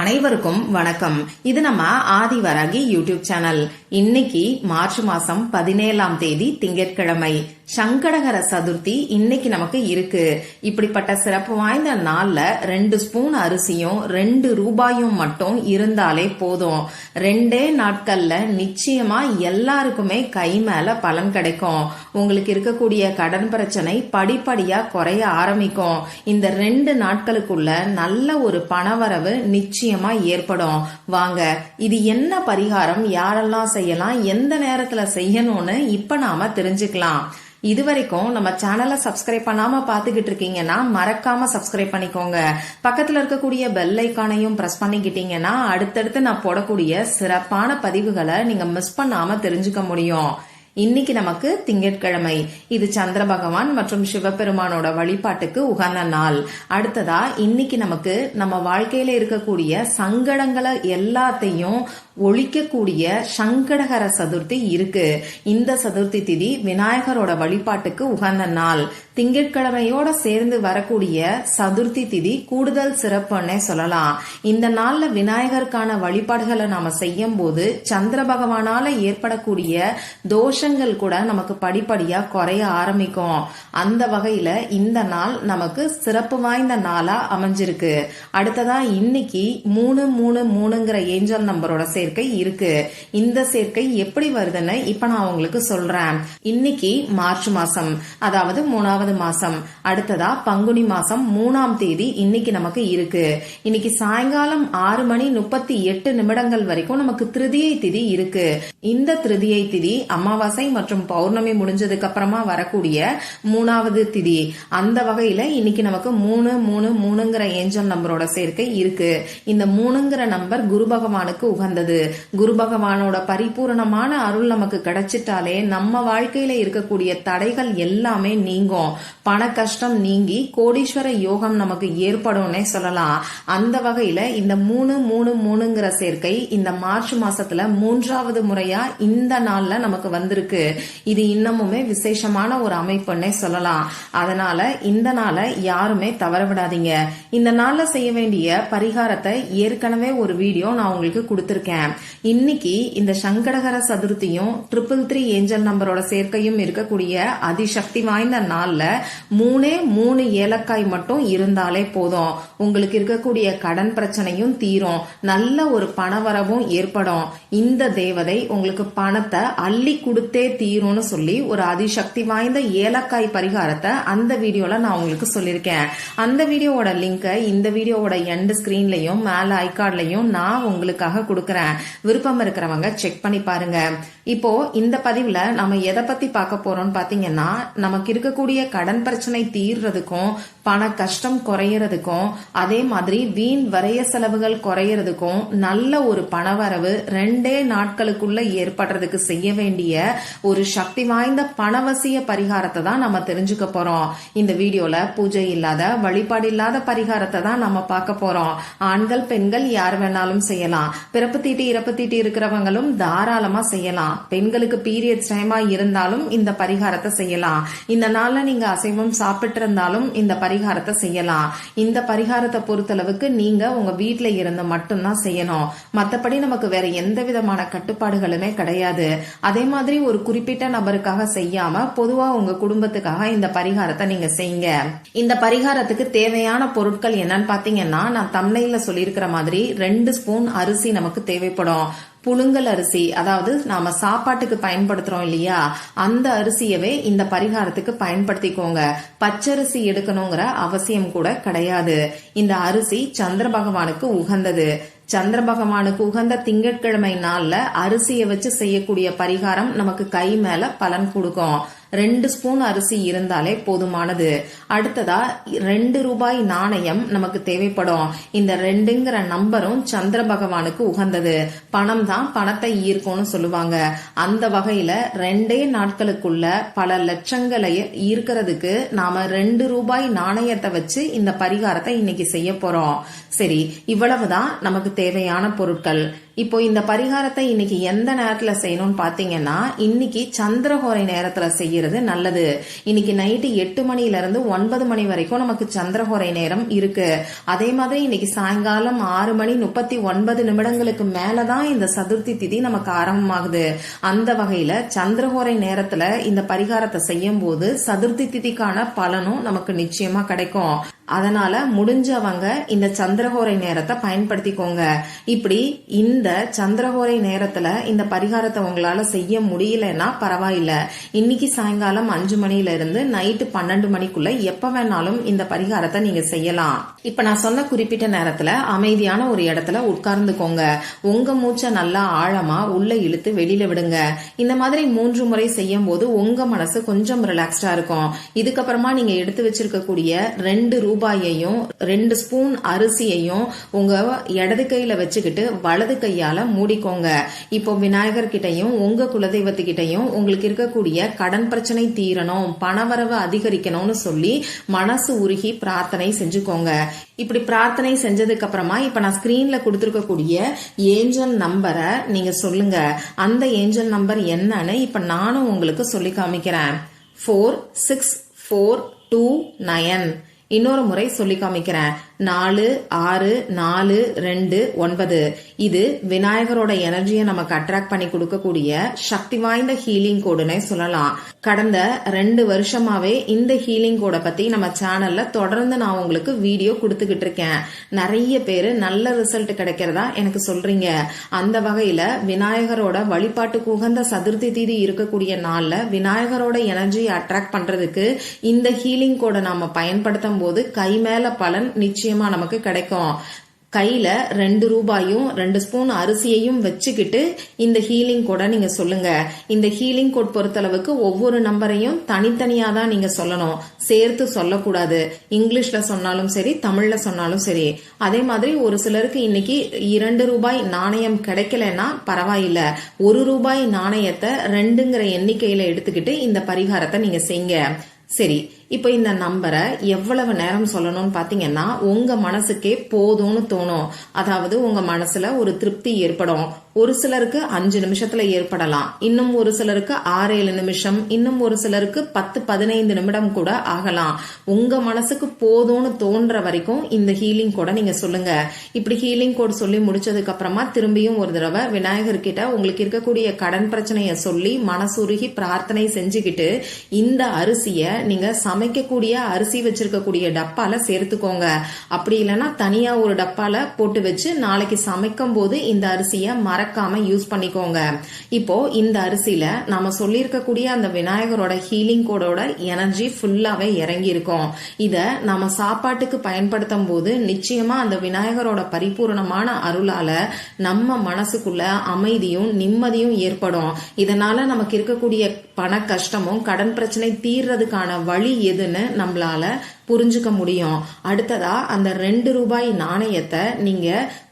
அனைவருக்கும் வணக்கம். இது நம்ம ஆதிவராகி யூடியூப் சேனல். இன்னைக்கு மார்ச் மாசம் பதினேழாம் தேதி திங்கட்கிழமை. சங்கடகர சதுர்த்தி இன்னைக்கு நமக்கு இருக்கு. இப்படிப்பட்ட சிறப்பு வாய்ந்த நாள்ல ரெண்டு ஸ்பூன் அரிசியும் ரெண்டு ரூபாயும் மட்டும் இருந்தாலே போதும். ரெண்டே நாட்கள்ல நிச்சயமா எல்லாருக்குமே கை மேல பலன் கிடைக்கும். உங்களுக்கு இருக்கக்கூடிய கடன் பிரச்சனை படிப்படியா குறைய ஆரம்பிக்கும். இந்த ரெண்டு நாட்களுக்குள்ள நல்ல ஒரு பணவரவு நிச்சயம் ஏற்படும். வாங்க இது என்ன பரிகாரம்? யாரெல்லாம் செய்யலாம்? எந்த நேரத்துல செய்யணும்னு இப்ப நாம தெரிஞ்சுக்கலாம். இதுவரைக்கும் நம்ம சேனலை சப்ஸ்கிரைப் பண்ணாம பாத்துக்கிட்டு இருக்கீங்கன்னா மறக்காம சப்ஸ்கிரைப் பண்ணிக்கோங்க. பக்கத்துல இருக்கக்கூடிய பெல் ஐக்கானையும் பிரஸ் பண்ணிக்கிட்டீங்கன்னா அடுத்தடுத்து நான் போடக்கூடிய சிறப்பான பதிவுகளை நீங்க மிஸ் பண்ணாம தெரிஞ்சுக்க முடியும். இன்னைக்கு நமக்கு திங்கட்கிழமை. இது சந்திர பகவான் மற்றும் சிவபெருமானோட வழிபாட்டுக்கு உகந்த நாள். அடுத்ததா இன்னைக்கு நமக்கு நம்ம வாழ்க்கையில இருக்கக்கூடிய சங்கடங்களை எல்லாத்தையும் ஒழிக்கக்கூடிய சங்கடகர சதுர்த்தி இருக்கு. இந்த சதுர்த்தி திதி விநாயகரோட வழிபாட்டுக்கு உகந்த நாள். திங்கட்கிழமையோட சேர்ந்து வரக்கூடிய சதுர்த்தி திதி கூடுதல் சிறப்புன்னே சொல்லலாம். இந்த நாள்ல விநாயகருக்கான வழிபாடுகளை நாம செய்யும் போது சந்திர பகவானால ஏற்படக்கூடிய தோஷங்கள் கூட நமக்கு படிப்படியா குறைய ஆரம்பிக்கும். அந்த வகையில இந்த நாள் நமக்கு சிறப்பு வாய்ந்த நாளா அமைஞ்சிருக்கு. அடுத்ததா இன்னைக்கு மூணு மூணு மூணுங்கிற ஏஞ்சல் நம்பரோட சேர்க்கை இருக்கு. இந்த சேர்க்கை எப்படி வருதுன்னு இப்ப நான் உங்களுக்கு சொல்றேன். இன்னைக்கு மார்ச் மாசம் அதாவது மூணாவது மாசம். அடுத்ததா பங்குனி மாசம் மூணாம் தேதி இன்னைக்கு நமக்கு இருக்கு. இன்னைக்கு சாயங்காலம் ஆறு மணி முப்பத்தி எட்டு நிமிடங்கள் வரைக்கும் நமக்கு திருதியை திதி இருக்கு. இந்த திருதியை திதி அமாவாசை மற்றும் பௌர்ணமி முடிஞ்சதுக்கு அப்புறமா வரக்கூடிய மூணாவது திதி. அந்த வகையில இன்னைக்கு நமக்கு மூணு மூணு மூணுங்கிற ஏஞ்சல் நம்பரோட சேர்க்கை இருக்கு. இந்த மூணுங்கிற நம்பர் குரு பகவானுக்கு உகந்தது. குரு பகவானோட பரிபூரணமான அருள் நமக்கு கிடைச்சிட்டாலே நம்ம வாழ்க்கையில இருக்கக்கூடிய தடைகள் எல்லாமே நீங்கும். பண கஷ்டம் நீங்கி கோடீஸ்வர யோகம் நமக்கு ஏற்படும்னே சொல்லலாம். அந்த வகையில இந்த மூணு மூணு மூணுங்கிற சேர்க்கை இந்த மார்ச் மாசத்துல மூன்றாவது முறையா இந்த நாள்ல நமக்கு வந்திருக்கு. இது இன்னமுமே விசேஷமான ஒரு அமைப்புன்னே சொல்லலாம். அதனால இந்த நாளை யாருமே தவற விடாதீங்க. இந்த நாள்ல செய்ய வேண்டிய பரிகாரத்தை ஏற்கனவே ஒரு வீடியோ நான் உங்களுக்கு கொடுத்திருக்கேன். இன்னைக்கு இந்த சங்கடகர சதுர்த்தியும் ட்ரிபிள் த்ரீ ஏஞ்சல் நம்பரோட சேர்க்கையும் இருக்கக்கூடிய அதிசக்தி வாய்ந்த நாள்ல மூணே மூணு ஏலக்காய் மட்டும் இருந்தாலே போதும். உங்களுக்கு இருக்கக்கூடிய கடன் பிரச்சனையும் தீரும். நல்ல ஒரு பணவரவும் ஏற்படும். இந்த தேவதை உங்களுக்கு பணத்தை அள்ளி கொடுத்தே தீரும்னு சொல்லி ஒரு அதிசக்தி வாய்ந்த ஏலக்காய் பரிகாரத்தை அந்த வீடியோல நான் உங்களுக்கு சொல்லியிருக்கேன். அந்த வீடியோவோட லிங்கை இந்த வீடியோவோட எண்ட் ஸ்கிரீன்லயும் மேல ஐகார்ட்லயும் நான் உங்களுக்காக கொடுக்கறேன். விருப்பம் இருக்கிறவங்க செக் பண்ணி பாருங்க. இப்போ இந்த பதிவுல நம்ம எதை பத்தி பார்க்க போறோம்னு பாத்தீங்கன்னா நமக்கு இருக்கக்கூடிய கடன் பிரச்சனை தீர்றதுக்கும் பண கஷ்டம் குறையறதுக்கும் அதே மாதிரி வீண் வரைய செலவுகள் குறையறதுக்கும் நல்ல ஒரு பணவரவு ரெண்டே நாட்களுக்குள்ள ஏற்படுறதுக்கு செய்ய வேண்டிய ஒரு சக்தி வாய்ந்த பணவசிய பரிகாரத்தை தான் நம்ம தெரிஞ்சுக்க போறோம். இந்த வீடியோல பூஜை இல்லாத வழிபாடு இல்லாத பரிகாரத்தை தான் நம்ம பார்க்க போறோம். ஆண்கள் பெண்கள் யார் வேணாலும் செய்யலாம். பிறப்பு தீட்டி இறப்பு தீட்டி இருக்கிறவங்களும் தாராளமா செய்யலாம். பெண்களுக்கு பீரியட்ஸ் டைமா இருந்தாலும் இந்த பரிகாரத்தை செய்யலாம். இந்த நாள்ல நீங்க அசைவம் சாப்பிட்டு இருந்தாலும் இந்த பரிகாரத்தை செய்யலாம். இந்த பரிகாரத்தை பொறுத்தளவுக்கு நீங்க உங்க வீட்டுல இருந்து மட்டும்தான் செய்யணும். மத்தபடி நமக்கு வேற எந்த விதமான கட்டுப்பாடுகளுமே கிடையாது. அதே மாதிரி ஒரு குறிப்பிட்ட நபருக்காக செய்யாம பொதுவா உங்க குடும்பத்துக்காக இந்த பரிகாரத்தை நீங்க செய்யுங்க. இந்த பரிகாரத்துக்கு தேவையான பொருட்கள் என்னன்னு பாத்தீங்கன்னா நான் தம்னையில சொல்லியிருக்கிற மாதிரி ரெண்டு ஸ்பூன் அரிசி நமக்கு தேவைப்படும். புழுங்கல் அரிசி அதாவது நாம சாப்பாட்டுக்கு பயன்படுத்துறோம் இல்லையா அந்த அரிசியவே இந்த பரிகாரத்துக்கு பயன்படுத்திக்கோங்க. பச்சரிசி எடுக்கணுங்கிற அவசியம் கூட கிடையாது. இந்த அரிசி சந்திர பகவானுக்கு உகந்தது. சந்திர பகவானுக்கு உகந்த திங்கட்கிழமை நாள்ல அரிசியை வச்சு செய்யக்கூடிய பரிகாரம் நமக்கு கை மேல பலன் கொடுக்கும். ரெண்டு ஸ்பூன் அரிசி இருந்தாலே போதுமானது. அடுத்ததா ரெண்டு ரூபாய் நாணயம் நமக்கு தேவைப்படும். இந்த ரெண்டுங்கிற நம்பரும் சந்திர பகவானுக்கு உகந்தது. பணம் தான் பணத்தை ஈர்க்கும்னு சொல்லுவாங்க. அந்த வகையில ரெண்டே நாட்களுக்குள்ள பல லட்சங்களை ஈர்க்கிறதுக்கு நாம ரெண்டு ரூபாய் நாணயத்தை வச்சு இந்த பரிகாரத்தை இன்னைக்கு செய்ய போறோம். சரி இவ்வளவுதான் நமக்கு தேவையான பொருட்கள். இப்போ இந்த பரிகாரத்தை இன்னைக்கு எந்த நேரத்துல செய்யணும்னு பாத்தீங்கன்னா இன்னைக்கு சந்திரஹோரை நேரத்துல செய்யறது நல்லது. இன்னைக்கு நைட்டு எட்டு மணில இருந்து ஒன்பது மணி வரைக்கும் நமக்கு சந்திரஹோரை நேரம் இருக்கு. அதே மாதிரி இன்னைக்கு சாயங்காலம் ஆறு மணி முப்பத்தி ஒன்பது நிமிடங்களுக்கு மேலதான் இந்த சதுர்த்தி திதி நமக்கு ஆரம்பமாகுது. அந்த வகையில சந்திரஹோரை நேரத்துல இந்த பரிகாரத்தை செய்யும் போது சதுர்த்தி திதிக்கான பலனும் நமக்கு நிச்சயமா கிடைக்கும். அதனால முடிஞ்சவங்க இந்த சந்திரகோரை நேரத்தை பயன்படுத்திக்கோங்க. இப்படி இந்த சந்திரகோரை நேரத்துல இந்த பரிகாரத்தை உங்களால செய்ய முடியலன்னா பரவாயில்ல. இன்னைக்கு சாயங்காலம் அஞ்சு மணில இருந்து நைட்டு பன்னெண்டு மணிக்குள்ள எப்ப வேணாலும் இந்த பரிகாரத்தை நீங்க செய்யலாம். இப்ப நான் சொன்ன குறிப்பிட்ட நேரத்துல அமைதியான ஒரு இடத்துல உட்கார்ந்துக்கோங்க. உங்க மூச்சை நல்லா ஆழமா உள்ள இழுத்து வெளியில விடுங்க. இந்த மாதிரி மூன்று முறை செய்யும் போது உங்க மனசு கொஞ்சம் ரிலாக்ஸ்டா இருக்கும். இதுக்கப்புறமா நீங்க எடுத்து வச்சிருக்கக்கூடிய ரெண்டு ரூபாயையும் ரெண்டு ஸ்பூன் அரிசியையும் உங்க இடது கையில வச்சுக்கிட்டு வலது கையால மூடிக்கோங்க. இப்போ விநாயகர் கிட்டையும் உங்க குலதெய்வத்துக்கிட்டையும் உங்களுக்கு இருக்கக்கூடிய கடன் பிரச்சனை தீரணும் பணவரவு அதிகரிக்கணும்னு சொல்லி மனசு உருகி பிரார்த்தனை செஞ்சுக்கோங்க. இப்படி பிரார்த்தனை செஞ்சதுக்கு அப்புறமா இப்ப நான் ஸ்கிரீன்ல கொடுத்துருக்கக்கூடிய ஏஞ்சல் நம்பரை நீங்க சொல்லுங்க. அந்த ஏஞ்சல் நம்பர் என்னன்னு இப்ப நானும் உங்களுக்கு சொல்லி காமிக்கிறேன். Four six four two nine இன்னொரு முறை சொல்லி காமிக்கிறேன். நாலு ஆறு நாலு ரெண்டு ஒன்பது. இது விநாயகரோட எனர்ஜியை நமக்கு அட்ராக்ட் பண்ணி கொடுக்கக்கூடிய சக்தி வாய்ந்த ஹீலிங் கோடுனே சொல்லலாம். கடந்த ரெண்டு வருஷமாவே இந்த ஹீலிங் கோடை பத்தி நம்ம சேனல்ல தொடர்ந்து நான் உங்களுக்கு வீடியோ கொடுத்துக்கிட்டு இருக்கேன். நிறைய பேர் நல்ல ரிசல்ட் கிடைக்கிறதா எனக்கு சொல்றீங்க. அந்த வகையில விநாயகரோட வழிபாட்டுக்கு உகந்த சதுர்த்தி தீதி இருக்கக்கூடிய நாள்ல விநாயகரோட எனர்ஜியை அட்ராக்ட் பண்றதுக்கு இந்த ஹீலிங் கோடை நாம பயன்படுத்தும் போது கை மேல பலன் நிச்சயம் நமக்கு கிடைக்கும். கையில ரெண்டு ரூபாயும் ரெண்டு ஸ்பூன் அரிசியையும் வச்சுக்கிட்டு இந்த ஹீலிங் கோட நீங்க சொல்லுங்க. இந்த ஹீலிங் கோட் பொறுத்தளவுக்கு ஒவ்வொரு நம்பரையும் தனித்தனியா தான் நீங்க சொல்லணும். சேர்த்து சொல்லக்கூடாது. இங்கிலீஷ்ல சொன்னாலும் சரி தமிழ்ல சொன்னாலும் சரி. அதே மாதிரி ஒரு சிலருக்கு இன்னைக்கு இரண்டு ரூபாய் நாணயம் கிடைக்கலன்னா பரவாயில்ல. ஒரு ரூபாய் நாணயத்தை ரெண்டுங்கிற எண்ணிக்கையில எடுத்துக்கிட்டு இந்த பரிகாரத்தை நீங்க செய்யுங்க சரி இப்போ இந்த நம்பரை எவ்வளவு நேரம் சொல்லணும்னு பாத்தீங்கன்னா உங்க மனசுக்கே போதும்னு தோணும். அதாவது உங்க மனசுல ஒரு திருப்தி ஏற்படும். ஒரு சிலருக்கு அஞ்சு நிமிஷத்துல ஏற்படலாம். இன்னும் ஒரு சிலருக்கு ஆறு ஏழு நிமிஷம் இன்னும் ஒரு சிலருக்கு பத்து பதினைந்து நிமிடம் கூட ஆகலாம். உங்க மனசுக்கு போதும்னு தோன்ற வரைக்கும் இந்த ஹீலிங் கூட நீங்க சொல்லுங்க. இப்படி ஹீலிங் கோட் சொல்லி முடிச்சதுக்கு அப்புறமா திரும்பியும் ஒரு தடவை விநாயகர் கிட்ட உங்களுக்கு இருக்கக்கூடிய கடன் பிரச்சனைய சொல்லி மனசுருகி பிரார்த்தனை செஞ்சுக்கிட்டு இந்த அரிசிய நீங்க சமைக்கக்கூடிய அரிசி வச்சிருக்கக்கூடிய டப்பால சேர்த்துக்கோங்க. அப்படி இல்லைன்னா தனியா ஒரு டப்பால போட்டு வச்சு நாளைக்கு சமைக்கும் போது இந்த அரிசியை மறக்க மறக்காம யூஸ் பண்ணிக்கோங்க. இப்போ இந்த அரிசியில நாம சொல்லியிருக்கக்கூடிய அந்த விநாயகரோட ஹீலிங் கோடோட எனர்ஜி ஃபுல்லாவே இறங்கி இருக்கும் இத நாம சாப்பாட்டுக்கு பயன்படுத்தும் போது நிச்சயமா அந்த விநாயகரோட பரிபூரணமான அருளால நம்ம மனசுக்குள்ள அமைதியும் நிம்மதியும் ஏற்படும். இதனால நமக்கு இருக்கக்கூடிய பண கஷ்டமும் கடன் பிரச்சனை தீர்றதுக்கான வழி எதுன்னு நம்மளால புரிஞ்சுக்க முடியும். அடுத்ததா அந்த ரெண்டு ரூபாய் நாணயத்தை நீங்க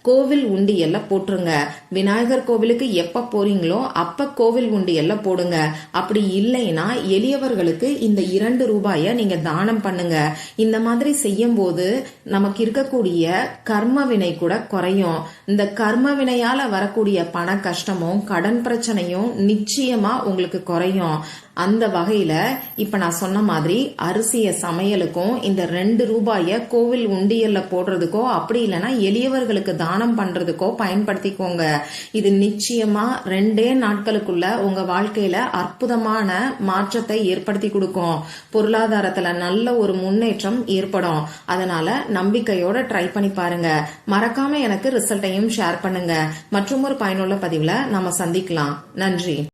கோவில் உண்டியல்ல போட்டுருங்க. விநாயகர் கோவிலுக்கு எப்ப போறீங்களோ அப்ப கோவில் உண்டியல்ல போடுங்க. அப்படி இல்லைன்னா எளியவர்களுக்கு இந்த இரண்டு ரூபாய நீங்க தானம் பண்ணுங்க. இந்த மாதிரி செய்யும் போது நமக்கு இருக்கக்கூடிய கர்ம வினை கூட குறையும். இந்த கர்ம வினையால வரக்கூடிய பண கஷ்டமும் கடன் பிரச்சனையும் நிச்சயமா உங்களுக்கு குறையும். அந்த வகையில இப்ப நான் சொன்ன மாதிரி அரிசிய சமையலுக்கும் இந்த ரெண்டு ரூபாய கோவில் உண்டியல்ல போடுறதுக்கோ அப்படி இல்லைன்னா எளியவர்களுக்கு தானம் பண்றதுக்கோ பயன்படுத்திக்கோங்க. இது நிச்சயமா ரெண்டே நாட்களுக்குள்ள உங்க வாழ்க்கையில அற்புதமான மாற்றத்தை ஏற்படுத்தி கொடுக்கும். பொருளாதாரத்துல நல்ல ஒரு முன்னேற்றம் ஏற்படும். அதனால நம்பிக்கையோட ட்ரை பண்ணி பாருங்க. மறக்காம எனக்கு ரிசல்ட்டையும் ஷேர் பண்ணுங்க. மற்றும் ஒரு பயனுள்ள பதிவுல நம்ம சந்திக்கலாம். நன்றி.